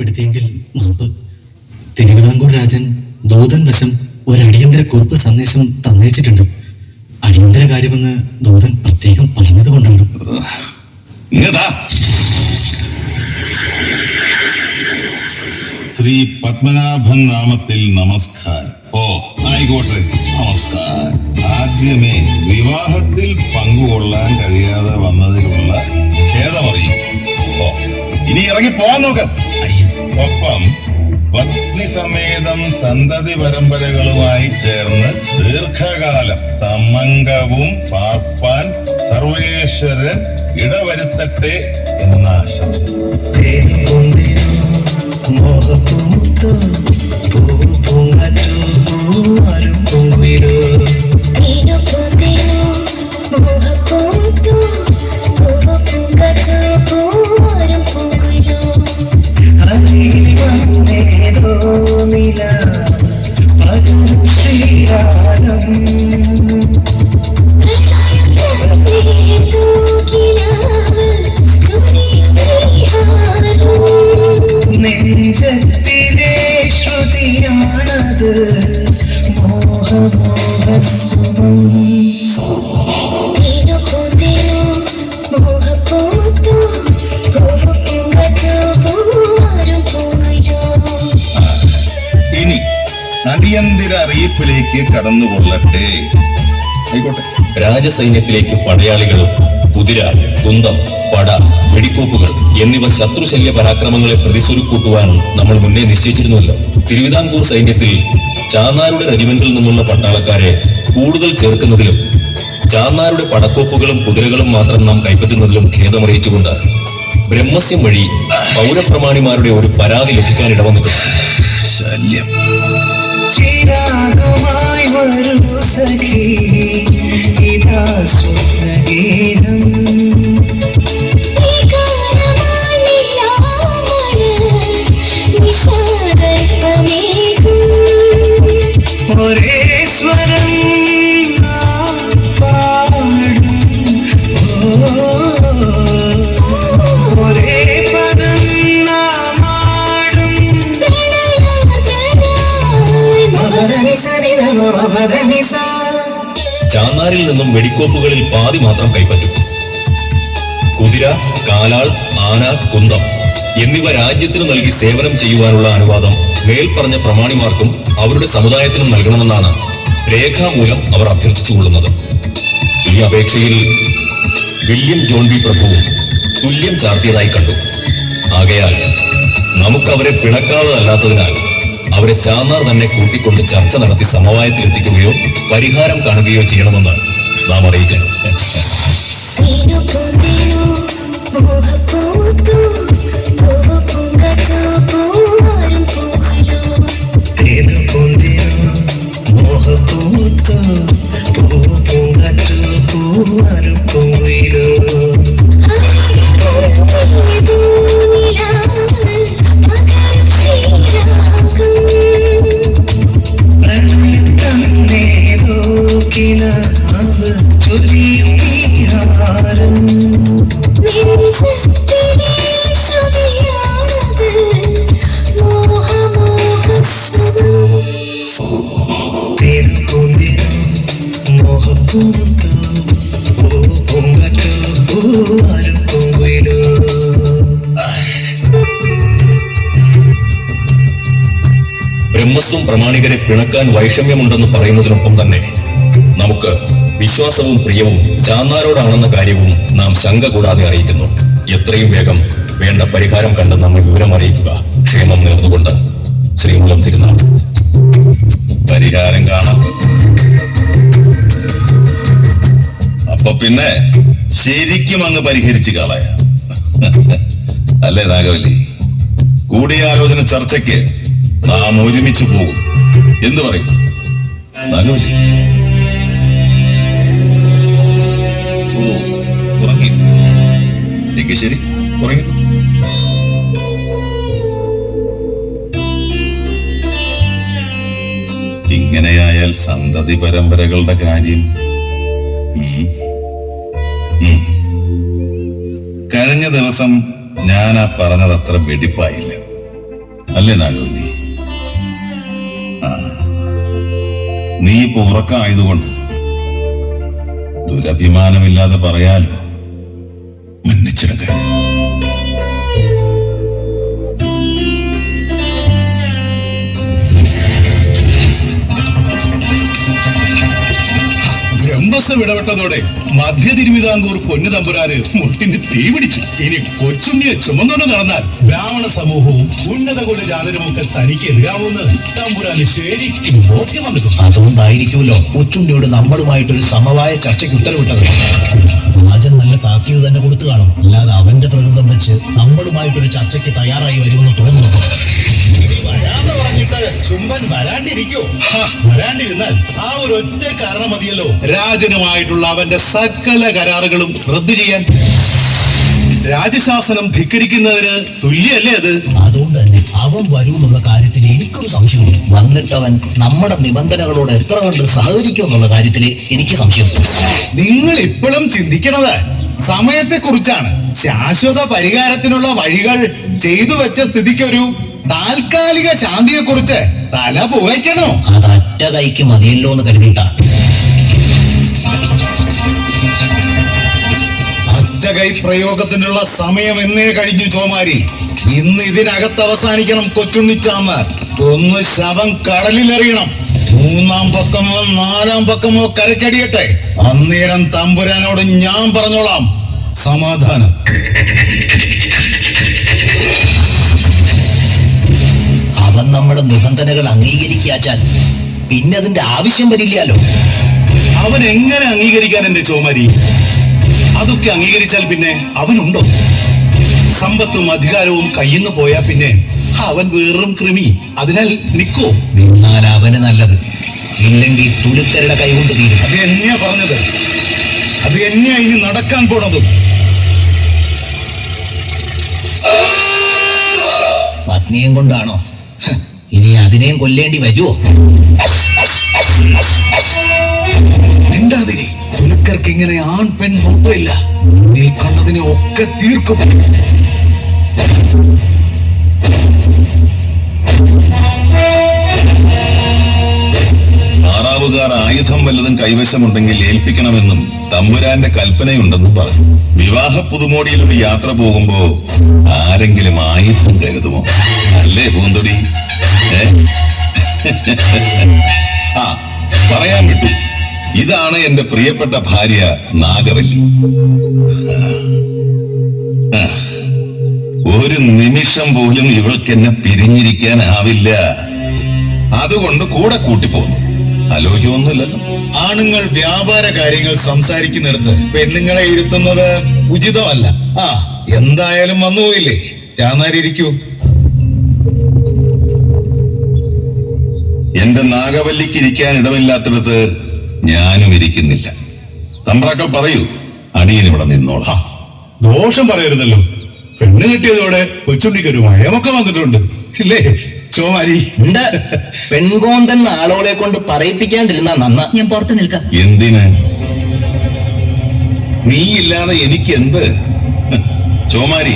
ഉപയോഗപ്പെടുത്തിയെങ്കിൽ മാപ്പ് തിരുവിതാംകൂർ രാജൻ ദൂതൻ വശം ഒരു അടിയന്തര കുറിപ്പ് സന്ദേശം തന്നയിച്ചിട്ടുണ്ട് അടിയന്തര കാര്യമെന്ന് ദൂതൻ പ്രത്യേകം പറഞ്ഞതുകൊണ്ടാണ് കൊണ്ടാണ്. ശ്രീ പത്മനാഭൻ നാമത്തിൽ നമസ്കാരം. ഓ ആയിക്കോട്ടെ. നമസ്കാരം. ആദ്യമേ വിവാഹത്തിൽ പങ്കുകൊള്ളാൻ കഴിയാതെ വന്നതിലുള്ള ഖേദമറിയും ഇനി ഇറങ്ങി പോവാൻ നോക്ക്. ഒപ്പം പത്നിസമേതം സന്തതി പരമ്പരകളുമായി ചേർന്ന് ദീർഘകാലം തമംഗവും പാർപ്പാൻ സർവേശ്വരൻ ഇടവരുത്തട്ടെ എന്ന അടിയന്തര അറിയിപ്പിലേക്ക് കടന്നുകൊള്ളട്ടെ. ആയിക്കോട്ടെ. രാജസൈന്യത്തിലേക്ക് പടയാളികൾ കുതിര കുന്തം പട വെടിക്കോപ്പുകൾ എന്നിവ ശത്രുശല്യ പരാക്രമങ്ങളെ പ്രതിസ്വരുക്കൂട്ടുവാൻ നമ്മൾ മുന്നേ നിശ്ചയിച്ചിരുന്നുവല്ലോ. തിരുവിതാംകൂർ സൈന്യത്തിൽ ചാന്നാരുടെ റെജിമെന്റിൽ നിന്നുള്ള പട്ടാളക്കാരെ കൂടുതൽ ചേർക്കുന്നതിലും ചാന്നാരുടെ പടക്കോപ്പുകളും കുതിരകളും മാത്രം നാം കൈപ്പറ്റുന്നതിലും ഖേദമറിയിച്ചുകൊണ്ട് ബ്രഹ്മസ്യം വഴി പൗരപ്രമാണിമാരുടെ ഒരു പരാതി ലഭിക്കാൻ ഇടവന്നിട്ടുണ്ട്. ശല്യം. ചിരാഗമായി വരൂ സഖി ഇതാ സ്വപ്നഗീതം. വെടിക്കോപ്പുകളിൽ പാതി മാത്രം കൈപ്പറ്റും. കുതിര കാലാൾ ആന കുന്തം എന്നിവ രാജ്യത്തിന് നൽകി സേവനം ചെയ്യുവാനുള്ള അനുവാദം മേൽപ്പറഞ്ഞ പ്രമാണിമാർക്കും അവരുടെ സമുദായത്തിനും നൽകണമെന്നാണ് രേഖാമൂലം അവർ അഭ്യർത്ഥിച്ചുകൊള്ളുന്നത് ഈ അപേക്ഷയിൽ വില്യം ജോൺ ബി പ്രഭുവും തുല്യം ചാർത്തിയതായി കണ്ടു. ആകയാൽ നമുക്കവരെ പിണക്കാതെ അല്ലാത്തതിനാൽ അവരെ ചാന്നാർ തന്നെ കൂട്ടിക്കൊണ്ട് ചർച്ച നടത്തി സമവായത്തിലെത്തിക്കുകയോ പരിഹാരം കാണുകയോ ചെയ്യണമെന്ന് നാം അറിയിക്കുന്നു. ബ്രഹ്മസ്വം പ്രമാണികരെ പിണക്കാൻ വൈഷമ്യമുണ്ടെന്ന് പറയുന്നതിനൊപ്പം തന്നെ നമുക്ക് വിശ്വാസവും പ്രിയവും ചാന്നാരോടാണെന്ന കാര്യവും നാം ശങ്ക കൂടാതെ അറിയിക്കുന്നു. എത്രയും വേഗം വേണ്ട പരിഹാരം കണ്ട് നമ്മെ വിവരം അറിയിക്കുക. ക്ഷേമം നേർന്നുകൊണ്ട് ശ്രീമുഖം തിരുനാൾ. പരിഹാരം കാണാം. അപ്പൊ പിന്നെ ശരിക്കും അങ്ങ് പരിഹരിച്ചു കളയ. അല്ലേ നാഗവല്ലി? കൂടിയാലോചന ചർച്ചയ്ക്ക് നാം ഒരുമിച്ച് പോകും. എന്ന് പറയും? ശരി ഇങ്ങനെയായാൽ സന്തതി പരമ്പരകളുടെ കാര്യം. കഴിഞ്ഞ ദിവസം ഞാൻ ആ പറഞ്ഞത് അത്ര വെടിപ്പായില്ല. അല്ലേ നാഗവല്ലി? നീ ഇപ്പൊ ഉറക്കമായതുകൊണ്ട് ദുരഭിമാനമില്ലാതെ പറയാലോ. ബ്രഹ്മസം ഇടപെട്ടതോടെ മധ്യ തിരുവിതാംകൂർ പൊന്നു തമ്പുരാന് മുട്ടിന് തീ പിടിച്ചു. ഇനി കൊച്ചുണ്ണിയെ ചുമന്നുകൊണ്ട് നടന്നാൽ ബ്രാഹ്മണ സമൂഹവും ഉന്നത കുല ജാതരുമൊക്കെ തനിക്ക് എതിരാവുമെന്ന് തമ്പുരാന് ശരിക്കും ബോധ്യം വന്നിട്ടുണ്ട്. അതുകൊണ്ടായിരിക്കുമല്ലോ കൊച്ചുണ്ണിയോട് നമ്മളുമായിട്ടൊരു സമവായ ചർച്ചയ്ക്ക് ഉത്തരവിട്ടത്. താക്കീത് തന്നെ കൊടുത്തു കാണും. അല്ലാതെ അവന്റെ പ്രകൃതം വെച്ച് നമ്മളുമായിട്ടൊരു ചർച്ചയ്ക്ക് തയ്യാറായി വരുമെന്ന് തോന്നുന്നു. വരാന്ന് പറഞ്ഞിട്ട് വരാണ്ടിരിക്കോ. വരാണ്ടിരുന്നാൽ ആ ഒരു ഒറ്റ കാരണം മതിയല്ലോ. രാജനുമായിട്ടുള്ള അവന്റെ സകല കരാറുകളും റദ്ദു ചെയ്യാൻ. രാജശാസനം ധിക്കരിക്കുന്നതിന് തുല്യല്ലേ അത്? അതുകൊണ്ട് തന്നെ അവൻ വരൂന്നുള്ള കാര്യത്തിൽ എനിക്കൊരു സംശയമില്ല വന്നിട്ടവൻ നമ്മുടെ നിബന്ധനകളോട് എത്ര കണ്ട് സഹകരിക്കും എന്നുള്ള കാര്യത്തിൽ എനിക്ക് സംശയമില്ല നിങ്ങൾ ഇപ്പോഴും ചിന്തിക്കണത് സമയത്തെ കുറിച്ചാണ് ശാശ്വത പരിഹാരത്തിനുള്ള വഴികൾ ചെയ്തു വെച്ച സ്ഥിതിക്കൊരു താൽക്കാലിക ശാന്തിയെ കുറിച്ച് തല പുകയ്ക്കണോ? അത് അറ്റ കൈക്ക് മതിയല്ലോ എന്ന് കരുതിട്ട ഒറ്റകൈ പ്രയോഗത്തിനുള്ള സമയം എന്നേ കഴിഞ്ഞു ചോമാരി. ഇന്ന് ഇതിനകത്ത് അവസാനിക്കണം കൊച്ചുണ്ണിച്ചാമാർ ഒന്ന് ശവം കടലിലെറിയണം. മൂന്നാം പക്കമോ നാലാം പക്കമോ കരക്കടിയട്ടെ അന്നേരം തമ്പുരാനോട് ഞാൻ പറഞ്ഞോളാം. സമാധാനം. അവൻ നമ്മുടെ നിബന്ധനകൾ അംഗീകരിക്കാച്ചാൽ പിന്നെ അതിന്റെ ആവശ്യം വരില്ലല്ലോ. അവൻ എങ്ങനെ അംഗീകരിക്കാൻ എന്റെ ചോമരി? അതൊക്കെ അംഗീകരിച്ചാൽ പിന്നെ അവനുണ്ടോ? സമ്പത്തും അധികാരവും കയ്യിന്ന് പോയാ പിന്നെ അവൻ വെറും കൃമി. അതിനാൽ നിക്കോ. നിന്നാൽ അവന് നല്ലത്. ഇല്ലെങ്കിൽ തുലുക്കരുടെ കൈകൊണ്ട് തീരും. അത് എന്നെയാ പറഞ്ഞത്? അത് എന്നെയാ ഇനി നടക്കാൻ പോണത്? പത്നിയും കൊണ്ടാണോ? ഇനി അതിനെയും കൊല്ലേണ്ടി വരുമോ മിണ്ടാതിരി. തുലുക്കർക്ക് ഇങ്ങനെ ആൺ പെൺ നോട്ടമില്ല നിൽക്കുന്നതിനെ ഒക്കെ തീർക്കും. താറാവുകാർ ആയുധം വല്ലതും കൈവശമുണ്ടെങ്കിൽ ഏൽപ്പിക്കണമെന്നും തമ്പുരാന്റെ കൽപ്പനയുണ്ടെന്നും പറഞ്ഞു. വിവാഹ പുതുമോടിയിൽ ഒരു യാത്ര പോകുമ്പോ ആരെങ്കിലും ആയുധം കരുതുമോ? അല്ലേ പൂന്തൊടി? ആ പറയാൻ വിട്ടു. ഇതാണ് എന്റെ പ്രിയപ്പെട്ട ഭാര്യ നാഗവല്ലി. ഒരു നിമിഷം പോലും ഇവൾക്ക് എന്നെ പിരിഞ്ഞിരിക്കാനാവില്ല. അതുകൊണ്ട് കൂടെ കൂട്ടിപ്പോന്നു. ആലോചിക്കൊന്നുമില്ലല്ലോ ആണുങ്ങൾ വ്യാപാര കാര്യങ്ങൾ സംസാരിക്കുന്നിടത്ത് പെണ്ണുങ്ങളെ ഇരുത്തുന്നത് ഉചിതമല്ല ആ എന്തായാലും വന്നുപോയില്ലേ ചാന്നാരിക്കൂ എന്റെ നാഗവല്ലിക്ക് ഇരിക്കാൻ ഇടമില്ലാത്തിടത്ത് ഞാനും ഇരിക്കുന്നില്ല. തമ്പ്രാക്കൾ പറയൂ അടിയൻ ഇവിടെ നിന്നോളാം. ദോഷം പറയരുതല്ലോ. പെണ്ണ് കിട്ടിയതോടെ കൊച്ചുണ്ണിക്ക് ഒരു മയമൊക്കെ വന്നിട്ടുണ്ട്. ഇല്ലേ? ചോമാരി ഉണ്ട്. പെൺകോന്തൻ ആളുകളെ കൊണ്ട് പറയിപ്പിക്കാണ്ടിരുന്ന നന്ന. ഞാൻ പുറത്തു നിൽക്കാം. എന്തിന്? ഇല്ലാതെ എനിക്ക് എന്ത് ചോമാരി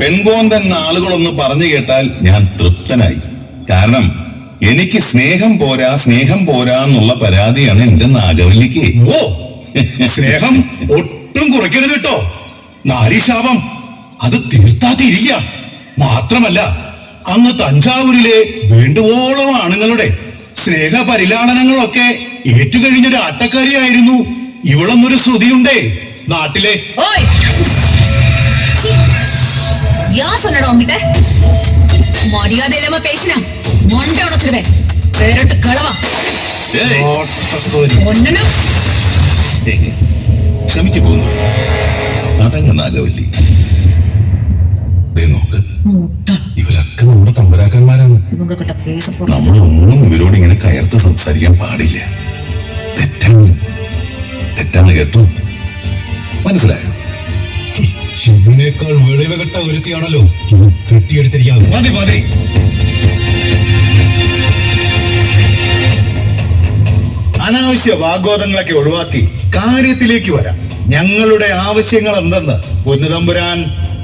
പെൺകോന്തൻ ആളുകളൊന്ന് പറഞ്ഞു കേട്ടാൽ ഞാൻ തൃപ്തനായി. കാരണം എനിക്ക് സ്നേഹം പോരാ സ്നേഹം പോരാ എന്നുള്ള പരാതിയാണ് എന്റെ നാഗവല്ലിക്ക്. ഓ സ്നേഹം ഒട്ടും കുറയ്ക്കരുത് കേട്ടോ. നാരീശാപം അത് തീർത്താ തിരിക മാത്രമല്ല അങ്ങ് തഞ്ചാവൂരിലെ വേണ്ടുവോളം ആണുങ്ങളുടെ സ്നേഹ പരിലാളനങ്ങളൊക്കെ ഏറ്റുകഴിഞ്ഞൊരു ആട്ടക്കാരിയായിരുന്നു ഇവളൊന്നൊരു ശ്രുതിയുണ്ടേ നാട്ടിലെ ஓய் சீ. யார் சொன்னடா உங்ககிட்ட மரியாதை இல்லாம பேசினா மொண்டை உடைச்சிருவேன் பேரட்டு களவா ഏയ്, ஒண்ணுன்னு ക്ഷമിച്ചു പോകുന്നു അതങ്ങ് നാഗവല്ലി ദേ നോക്ക് ഇതൊക്കെ നമ്മുടെ തമ്പരാക്കന്മാരാണ്. നമ്മളൊന്നും ഇവരോട് ഇങ്ങനെ കയർത്ത് സംസാരിക്കാൻ പാടില്ല. തെറ്റാണ് തെറ്റാണ് കേട്ടോ. മനസ്സിലായോ? ശിവനേക്കാൾ വെളിവകെട്ട ഒരുത്തിയാണല്ലോ കെട്ടിയെടുത്തിരിക്കുന്നത്. മതി മതി. അനാവശ്യ വാഗ്വാദങ്ങളൊക്കെ ഒഴിവാക്കി കാര്യത്തിലേക്ക് വരാം. ഞങ്ങളുടെ ആവശ്യങ്ങൾ എന്തെന്ന്? പൊന്നുതമ്പുരാൻ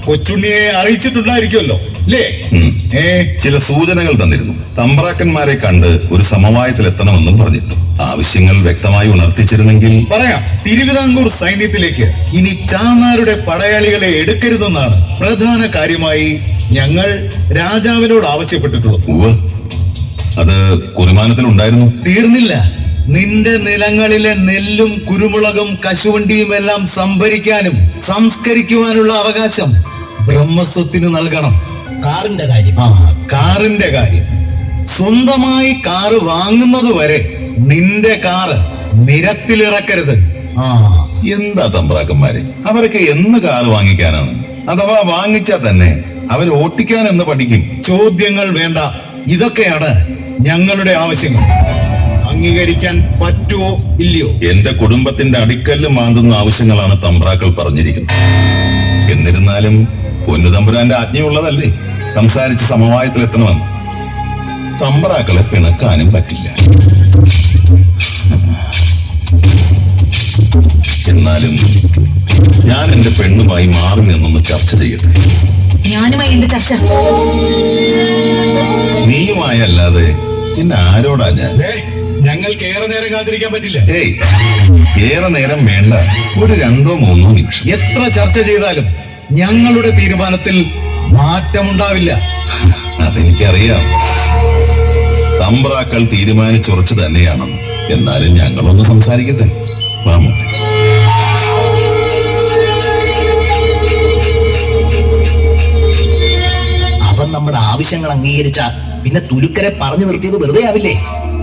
കൊച്ചുണ്ണിയെ അറിയിച്ചിട്ടുണ്ടായിരിക്കുമല്ലോ. ഏ? ചില സൂചനകൾ തന്നിരുന്നു. തമ്പ്രാക്കന്മാരെ കണ്ട് ഒരു സമവായത്തിലെത്തണമെന്നും പറഞ്ഞിരുന്നു. ആവശ്യങ്ങൾ വ്യക്തമായി ഉണർത്തിച്ചിരുന്നെങ്കിൽ പറയാം. തിരുവിതാംകൂർ സൈന്യത്തിലേക്ക് ഇനി ചാന്നാരുടെ പടയാളികളെ എടുക്കരുതെന്നാണ് പ്രധാന കാര്യമായി ഞങ്ങൾ രാജാവിനോട് ആവശ്യപ്പെട്ടിട്ടുള്ളത്. അത് കുരുമാനത്തിൽ ഉണ്ടായിരുന്നു. തീർന്നില്ല. നിന്റെ നിലങ്ങളിലെ നെല്ലും കുരുമുളകും കശുവണ്ടിയും എല്ലാം സംഭരിക്കാനും സംസ്കരിക്കുവാനുള്ള അവകാശം ബ്രഹ്മസ്വത്തിന് നൽകണം. കാറിന്റെ കാര്യം. ആ. കാറിന്റെ കാര്യം. സ്വന്തമായി കാറ് വാങ്ങുന്നത് വരെ നിന്റെ കാറ് നിരത്തിലിറക്കരുത്. ആ. എന്താ തമ്പ്രാക്കന്മാരെ? അവരൊക്കെ എന്ന് കാറ് വാങ്ങിക്കാനാണ്? അഥവാ വാങ്ങിച്ചാൽ തന്നെ അവർ ഓട്ടിക്കാൻ എന്ന് പഠിക്കും. ചോദ്യങ്ങൾ വേണ്ട. ഇതൊക്കെയാണ് ഞങ്ങളുടെ ആവശ്യങ്ങൾ. അംഗീകരിക്കാൻ പറ്റുമോ ഇല്ലയോ? എന്റെ കുടുംബത്തിന്റെ അടിക്കല്ല് മാന്തുന്ന ആവശ്യങ്ങളാണ് തമ്പ്രാക്കൾ പറഞ്ഞിരിക്കുന്നത്. എന്നിരുന്നാലും പൊന്നുതമ്പുരാന്റെ ആജ്ഞയുള്ളതല്ലേ? സംസാരിച്ച് സമവായത്തിലെത്തണമെന്ന്. തമ്പറാക്കളെ പിണക്കാനും പറ്റില്ല. എന്നാലും ഞാൻ എന്റെ പെണ്ണുമായി മാറി നിന്നൊന്ന് ചർച്ച ചെയ്യട്ടെ. ഞാനുമായി എന്റെ ചർച്ച? നീയുമായല്ലാതെ പിന്നെ ആരോടാ ഞാൻ? ഞങ്ങൾക്ക് ഏറെ നേരം കാത്തിരിക്കാൻ പറ്റില്ല. ഏയ് ഏറെ നേരം വേണ്ട. ഒരു രണ്ടോ മൂന്നോ നിമിഷം. എത്ര ചർച്ച ചെയ്താലും ഞങ്ങളുടെ തീരുമാനത്തിൽ മാറ്റമുണ്ടാവില്ല. അതെനിക്കറിയാം. തമ്പ്രാക്കൾ തീരുമാനിച്ചുറച്ചു തന്നെയാണെന്ന് എന്നാലും ഞങ്ങളൊന്ന് സംസാരിക്കട്ടെ. വാമോ അവൻ നമ്മുടെ ആവശ്യങ്ങൾ അംഗീകരിച്ച പിന്നെ തുലുക്കരെ പറഞ്ഞു നിർത്തിയത് വെറുതെ ആവില്ലേ?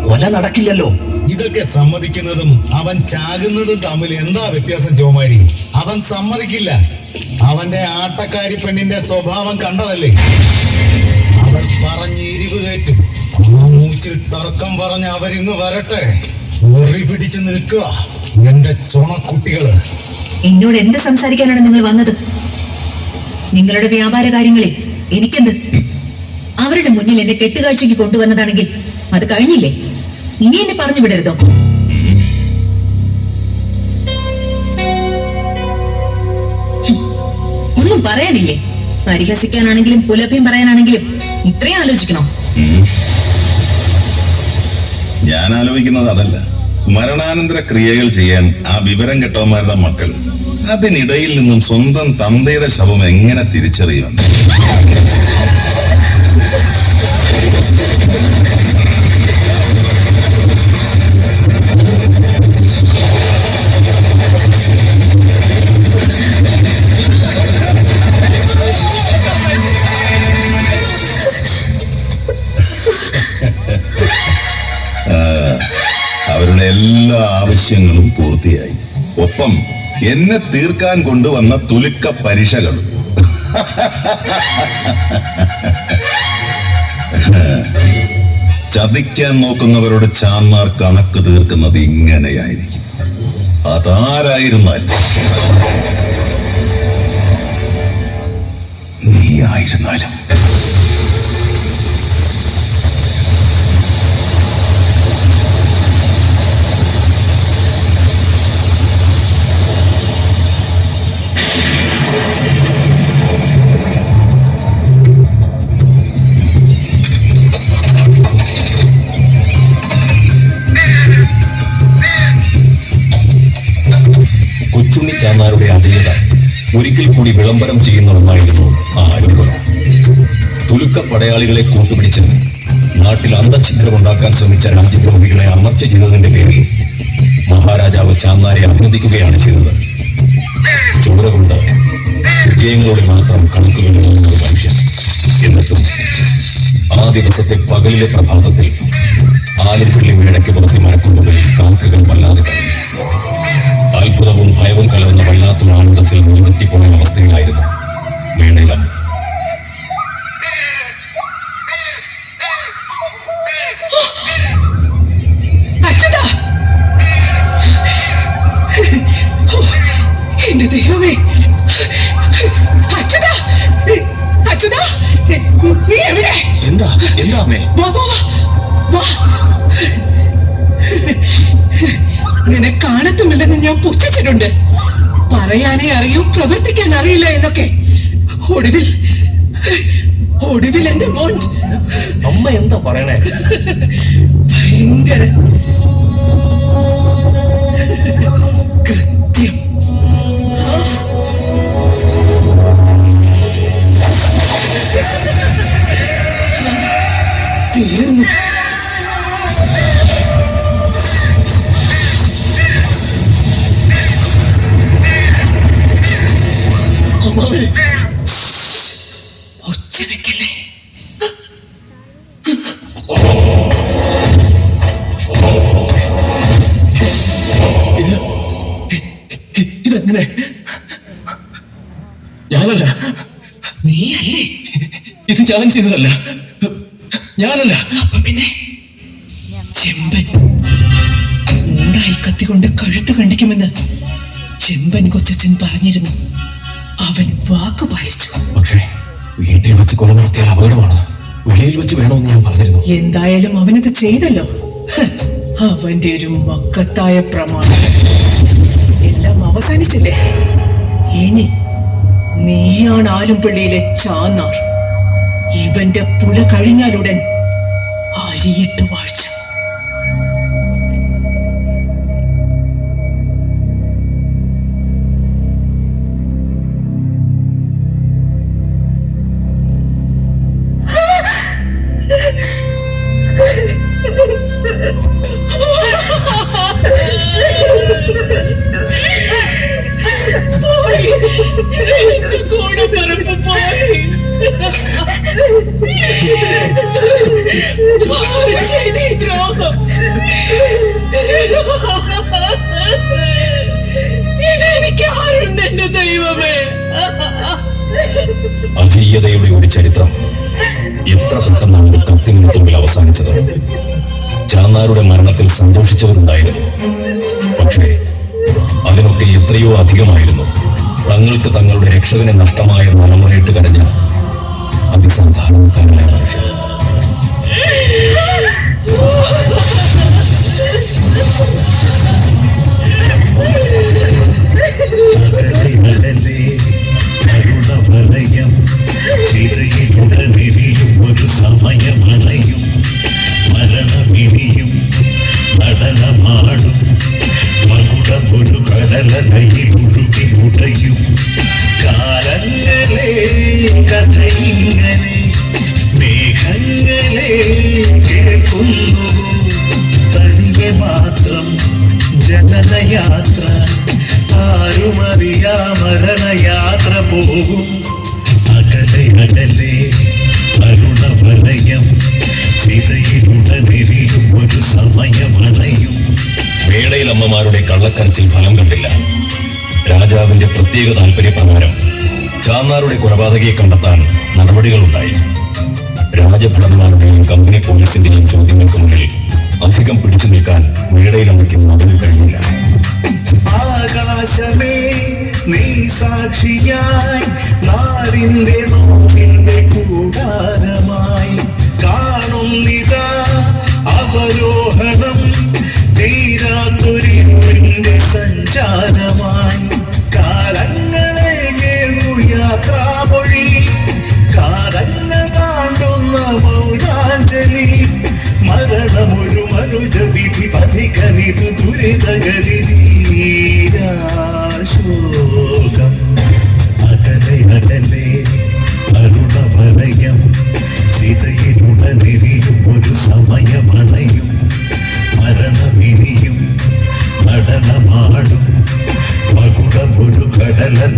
കൊല നടക്കില്ലല്ലോ. ഇതൊക്കെ സമ്മതിക്കുന്നതും അവൻ ചാകുന്നതും തമ്മിൽ എന്താ വ്യത്യാസം ചോമാരി അവൻ സമ്മതിക്കില്ല. അവന്റെ ആട്ടക്കാരി പെണ്ണിന്റെ സ്വഭാവം കണ്ടതല്ലേ? അവൻ പറഞ്ഞ് ഇരിവ് കയറ്റും ആ മൂച്ചിൽ തർക്കം പറഞ്ഞ് അവരിങ്ങ് വരട്ടെ. ഉറി പിടിച്ച് നിൽക്കുക എന്റെ ചുണക്കുട്ടികൾ. എന്നോട് എന്ത് സംസാരിക്കാനാണ് നിങ്ങൾ വന്നത്? നിങ്ങളുടെ വ്യാപാര കാര്യങ്ങളിൽ എനിക്കെന്ത്? അവരുടെ മുന്നിൽ എന്നെ കെട്ടുകാഴ്ചയ്ക്ക് കൊണ്ടുവന്നതാണെങ്കിൽ അത് കഴിഞ്ഞില്ലേ? ഇനി എന്നെ പറഞ്ഞു വിടരുതോ? ഒന്നും പറയാനില്ലേ? പരിഹസിക്കാനാണെങ്കിലും പുലഭ്യം പറയാനാണെങ്കിലും ഇത്രയും ആലോചിക്കണോ. ഞാൻ ആലോചിക്കുന്നത് അതല്ല. മരണാനന്തര ക്രിയകൾ ചെയ്യാൻ ആ വിവരം കെട്ടവന്മാരുടെ മക്കൾ. അതിനിടയിൽ നിന്നും സ്വന്തം തന്തയുടെ ശവം എങ്ങനെ തിരിച്ചറിയുമെന്ന്. അവരുടെ എല്ലാ ആവശ്യങ്ങളും പൂർത്തിയായി. ഒപ്പം എന്നെ തീർക്കാൻ കൊണ്ടുവന്ന തുലുക്ക പരീക്ഷകൾ. ചതിക്കാൻ നോക്കുന്നവരോട് ചാന്നാർ കണക്ക് തീർക്കുന്നത് ഇങ്ങനെയായിരിക്കും. അതാരായിരുന്നാൽ നീ കൊച്ചുണ്ണി ചാന്നാരുടെ ഒരിക്കൽ കൂടി വിളംബരം ചെയ്യുന്ന ഒന്നായിരുന്നു ആ ആരോപണം തുലുക്ക പടയാളികളെ കൂട്ടുപിടിച്ച് നാട്ടിൽ അന്തഛിദ്രം ഉണ്ടാക്കാൻ ശ്രമിച്ച രാജ്യദ്രോഹികളെ അമർച്ച ചെയ്തതിന്റെ പേരിൽ മഹാരാജാവ് ചാന്നാരെ അഭിനന്ദിക്കുകയാണ് ചെയ്തത്. ചുമര കൊണ്ട് വിജയങ്ങളോടെ മാത്രം കണക്കുകൾ ഒരു മനുഷ്യൻ. എന്നിട്ടും ആ ദിവസത്തെ പകലിലെ പ്രഭാതത്തിൽ ആലിപ്പള്ളി വീടയ്ക്ക് പുറത്തി മരക്കൊമ്പുകളിൽ കണക്കുകൾ വല്ലാതെ കഴിഞ്ഞു ഭയവും കലർന്ന വല്ലാത്തൊരു ആനന്ദത്തിൽ മുൻകെട്ടിപ്പോയ അവസ്ഥയിലായിരുന്നു വീണയിലമ്മ എന്റെ ദൈവമേ! അച്യുതാ അച്യുതാ നീ എവിടെ? എന്താ? എന്താ അമ്മേ? വാ വാ വാ. വാ നിന്നെ കാണത്തുമില്ലെന്ന് ഞാൻ പുച്ഛിച്ചിട്ടുണ്ട്. പറയാനേ അറിയൂ പ്രവർത്തിക്കാൻ അറിയില്ല എന്നൊക്കെ. ഒടുവിൽ ഒടുവിൽ എന്റെ മോൻ അമ്മ എന്താ പറയണേ? ഭയങ്കര ഞാൻ ചെയ്തതല്ല. ഞാനല്ല. അപ്പൊ പിന്നെ? ചെമ്പൻ മൂടായി കത്തികൊണ്ട് കഴുത്ത് കണ്ടിക്കുമെന്ന് ചെമ്പൻ കൊച്ചച്ഛൻ പറഞ്ഞിരുന്നു. അവൻ വാക്ക് പാലിച്ചു. പക്ഷേ വീട്ടിൽ വെച്ച് കൊല നടത്തിയാൽ അപകടമാണ്. വെളിയിൽ വെച്ച് വേണമെന്ന് ഞാൻ പറഞ്ഞിരുന്നു. എന്തായാലും അവനത് ചെയ്തല്ലോ. അവന്റെ ഒരു മക്കത്തായ പ്രമാണം. എല്ലാം അവസാനിച്ചില്ലേ? ഇനി നീയാണ് ആലുംപള്ളിയിലെ ചാന്നാർ. ഇവന്റെ പുല കഴിഞ്ഞാലുടൻ അരിയിട്ട് വാഴ്ച? അധീയതയുടെ ഒരു ചരിത്രം. എത്ര പെട്ടെന്നാണ് ഒരു കത്തിന് മുമ്പിൽ അവസാനിച്ചത്. ചാന്നാരുടെ മരണത്തിൽ സന്തോഷിച്ചവരുണ്ടായിരുന്നു. പക്ഷേ അതിനൊക്കെ എത്രയോ അധികമായിരുന്നു. തങ്ങൾക്ക് തങ്ങളുടെ രക്ഷകനെ നഷ്ടമായ മണമുറയിട്ട് കരഞ്ഞ അതിസാധാരണക്കാരനായ മനുഷ്യർ சிறையில் உடல் தெரியும் ஒரு சமயம் அடையும். കള്ളക്കരച്ചിൽ ഫലം കണ്ടില്ല. രാജാവിന്റെ പ്രത്യേക താല്പര്യപ്രകാരം ചാന്നാറുടെ കൊലപാതകയെ കണ്ടെത്താൻ നടപടികളുണ്ടായി. രാജഭടന്മാരുടെയും കമ്പനി പോലീസിന്റെയും ചോദ്യങ്ങൾക്ക് മുന്നിൽ അധികം പിടിച്ചു നിൽക്കാൻ വേടയിലമ്മയ്ക്കും മകന് കഴിഞ്ഞില്ല. ആകാശമേ നീ സാക്ഷിയായി നാടിന്റെ നോവിന്റെ സഞ്ചാരമായി കാലങ്ങളെ കേൾക്കു യാത്രാമൊഴി കാലങ്ങൾ താണ്ടുന്ന മൗനാഞ്ജലി മരണമൊരു മനുജ വിധി പതികനിതു ദുരിതഗതി.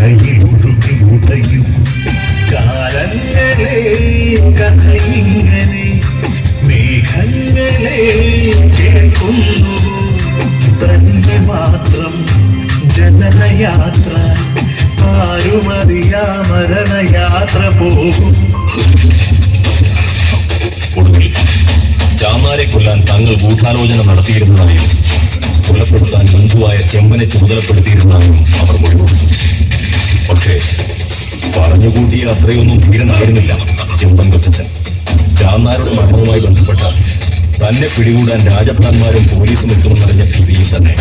ഉരുകി ഉടയും കാലങ്ങളെ കഥയിങ്ങനെ മേഘങ്ങളെ കേൾക്കുന്നു തനിയെ മാത്രം ജനനയാത്ര ആരുമറിയാ മരണയാത്ര പോകും ഒടുവിൽ ചാമാരെ കൊല്ലാൻ തങ്ങൾ ഗൂഢാലോചന നടത്തിയിരുന്നതായും കൊലപ്പെടുത്താൻ ബന്ധുവായ ചെമ്പനെ ചുമതലപ്പെടുത്തിയിരുന്നതായും അവർ മൊഴി കൊടുത്തു പക്ഷേ പറഞ്ഞുകൂട്ടിയ അത്രയൊന്നും ധീരനായിരുന്നില്ല ചെമ്പൻ കൊച്ചൻ ചാന്നാരുടെ മരണവുമായി ബന്ധപ്പെട്ട തന്നെ പിടികൂടാൻ രാജഭടന്മാരും പോലീസും എത്തുമെന്നറിഞ്ഞ ഭീതിയിൽ തന്നെ.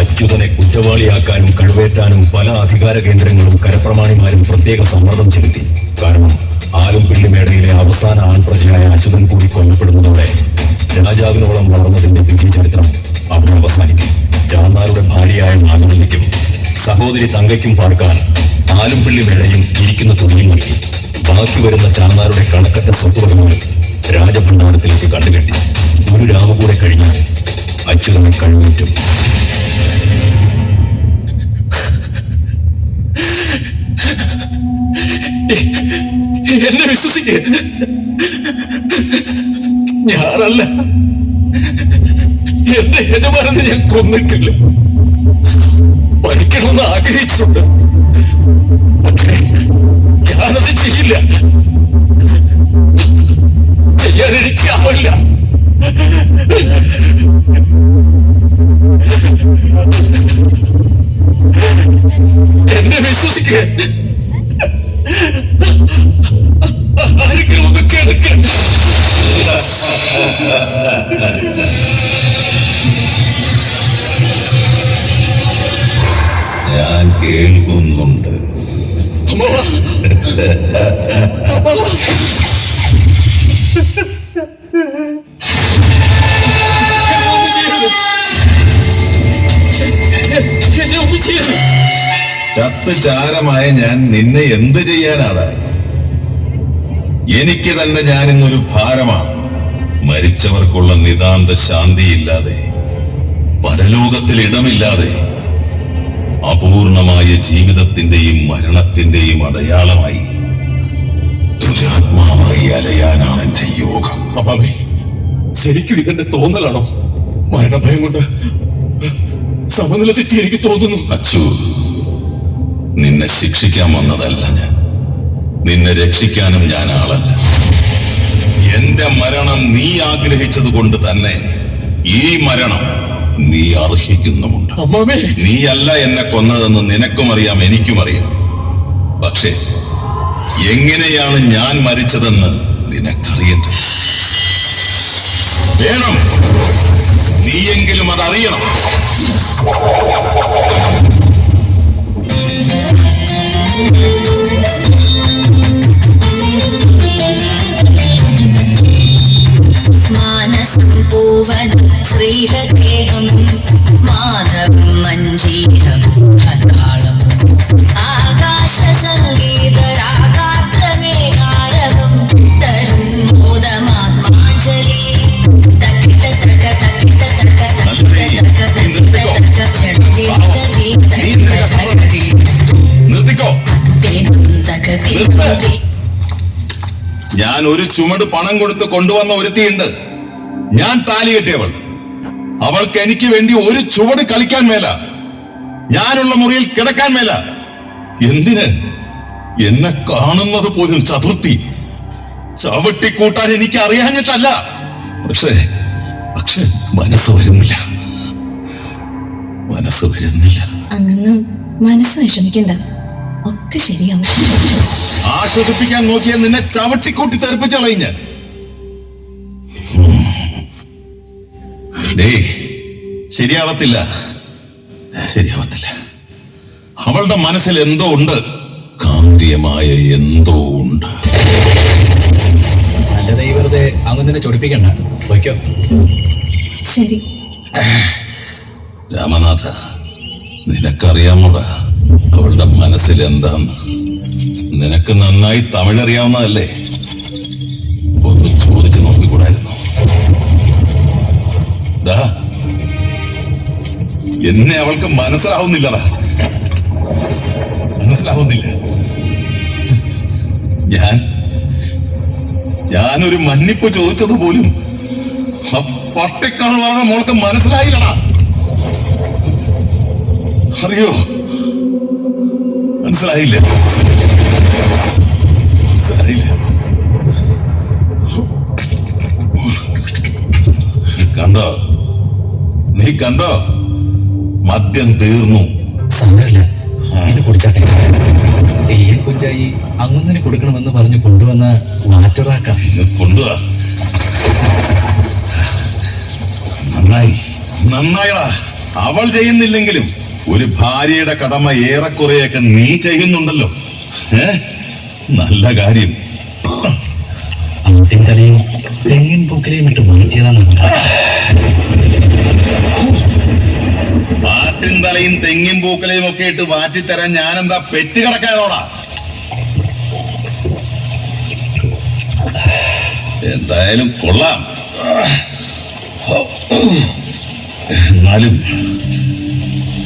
അച്യുതനെ കുറ്റവാളിയാക്കാനും കഴിവേറ്റാനും പല അധികാര കേന്ദ്രങ്ങളും കരപ്രമാണിമാരും പ്രത്യേക സമ്മർദ്ദം ചെലുത്തി. കാരണം ആലുംപിള്ളി മേടയിലെ അവസാന ആൺപ്രജയായ അച്യുതൻ കൂടി കൊല്ലപ്പെടുന്നതോടെ രാജാവിനോളം വളർന്നതിന്റെ വിജയ ചരിത്രം അവിടെ അവസാനിക്കും ചാന്നാരുടെ ഭാര്യയായ നാഗമല്ലിക്കും സഹോദരി തങ്കയ്ക്കും പാർക്കാൻ ആലുംപിള്ളി വേളയും ഇരിക്കുന്ന തുണിയും നൽകി ബാക്കി വരുന്ന ചാന്താരുടെ കണക്കറ്റ സ്വത്തുവകകൾ രാജഭണ്ഡാരത്തിലേക്ക് കണ്ടുകെട്ടി. ഒരു രാവ് കൂടെ കഴിഞ്ഞാൽ അച്യുതനെ കഴിവേറ്റും എന്നെ വിശ്വസിക്കേ ഞാനല്ല. എന്റെ യജമാനെ ഞാൻ കൊന്നിട്ടില്ല. മരിക്കണമെന്ന് ആഗ്രഹിച്ചിട്ടുണ്ട്. പക്ഷേ ഞാനത് ചെയ്യില്ല. ചെയ്യാൻ എനിക്കാവില്ല എന്നെ വിശ്വസിക്കേ. ആരെങ്കിലും ഒന്ന് കേൾക്കേ. ഞാൻ കേൾക്കുന്നുണ്ട്. ചത്ത് ചാരമായ ഞാൻ നിന്നെ എന്ത് ചെയ്യാനാടാ? എനിക്ക് തന്നെ ഞാനിന്നൊരു ഭാരമാണ്. മരിച്ചവർക്കുള്ള നിതാന്ത ശാന്തിയില്ലാതെ പരലോകത്തിൽ ഇടമില്ലാതെ അപൂർണമായ ജീവിതത്തിന്റെയും മരണത്തിന്റെയും അടയാളമായി ദുരാത്മാവായി അലയാനാണ് എന്റെ യോഗം. അപ്പാമേ ശരിക്കും ഇതെന്റെ തോന്നലാണോ? മരണഭയം കൊണ്ട് സമനില തെറ്റി എനിക്ക് തോന്നുന്നു. അച്ചു നിന്നെ ശിക്ഷിക്കാൻ വന്നതല്ല ഞാൻ. നിന്നെ രക്ഷിക്കാനും ഞാൻ ആളല്ല. എന്റെ മരണം നീ ആഗ്രഹിച്ചത് കൊണ്ട് തന്നെ ഈ മരണം നീ അർഹിക്കുന്നുമുണ്ട്. നീയല്ല എന്നെ കൊന്നതെന്ന് നിനക്കും അറിയാം എനിക്കും അറിയാം. പക്ഷേ എങ്ങനെയാണ് ഞാൻ മരിച്ചതെന്ന് നിനക്കറിയണ്ട? വേണം. നീയെങ്കിലും അതറിയണം. മാനസം പൂവനം ശ്രീഹൃദേഹം മാധവം മഞ്ജീരം കഥാളം ആകാശ സംഗീത തരും മോദമാത്മാഞ്ജലി. തക്കിട്ട തക്കിട്ട തക്കിട്ട തക്കിട്ട തക്കിട്ട നിർത്തിക്കോ? ഞാൻ ഒരു ചുമട് പണം കൊടുത്ത് കൊണ്ടുവന്ന ഒരുത്തിയുണ്ട് ഞാൻ താലി കെട്ടിയവൾ. അവൾക്ക് എനിക്ക് വേണ്ടി ഒരു ചുവട് കളിക്കാൻ മേല. ഞാനുള്ള മുറിയിൽ കിടക്കാൻ മേല. എന്തിന്? എന്നെ കാണുന്നത് പോലും ചതുർത്ഥി ചവിട്ടിക്കൂട്ടാൻ എനിക്ക് അറിയാഞ്ഞിട്ടല്ല. പക്ഷേ പക്ഷെ മനസ്സ് വരുന്നില്ല. മനസ്സ് വരുന്നില്ല. അങ്ങനെ മനസ്സ് വിഷമിക്കണ്ട. ഒക്കെ ശരിയാവും. ആശ്വസിപ്പിക്കാൻ നോക്കിയാൽ നിന്നെ ചവിട്ടിക്കൂട്ടി തെറിപ്പിച്ച് കളയും ഞാൻ ഡേ ശരിയാവത്തില്ല. ശരിയാവത്തില്ല. അവളുടെ മനസ്സിൽ എന്തോ ഉണ്ട്. കാന്തിയമായ എന്തോ ഉണ്ട്. നല്ലതായി വെറുതെ അങ്ങനെ ചൊടിപ്പിക്കണ്ട. വയ്ക്കോ ശരി. രാമനാഥ നിനക്കറിയാമോട അവളുടെ മനസ്സിൽ എന്താന്ന്. നിനക്ക് നന്നായി തമിഴറിയാവുന്നതല്ലേ? ഒന്ന് ചോദിച്ചു നോക്കിക്കൂടായിരുന്നു. എന്നെ അവൾക്ക് മനസ്സിലാവുന്നില്ലടാ. മനസ്സിലാവുന്നില്ല. ഞാൻ ഞാനൊരു മന്നിപ്പ് ചോദിച്ചത് പോലും ആ പറഞ്ഞ മോൾക്ക് മനസ്സിലായില്ലടാ. അറിയോ? മനസ്സിലായില്ല. മനസ്സിലായില്ല. കണ്ടോ? നീ കണ്ടോ? മദ്യം തീർന്നു. സാരമില്ല ഇത് കുടിച്ചാട്ടെ. കുഞ്ചായി അങ്ങുന്നിന് കൊടുക്കണമെന്ന് പറഞ്ഞു കൊണ്ടുവന്ന മാറ്ററാക്കാം. കൊണ്ടുവാ. നന്നായി. നന്നായടാ. അവൾ ചെയ്യുന്നില്ലെങ്കിലും ഒരു ഭാര്യയുടെ കടമ ഏറെക്കുറെയൊക്കെ നീ ചെയ്യുന്നുണ്ടല്ലോ. ഏ? നല്ല കാര്യം. ആട്ടിൻ തലയും തെങ്ങിൻ പൂക്കലയും ഇട്ട് മാറ്റിയതാണ് പാട്ടിൻ തലയും തെങ്ങിൻ പൂക്കലയും ഒക്കെ ഇട്ട് മാറ്റിത്തരാൻ ഞാനെന്താ പെറ്റ് കിടക്കാനോടാ? എന്തായാലും കൊള്ളാം. എന്നാലും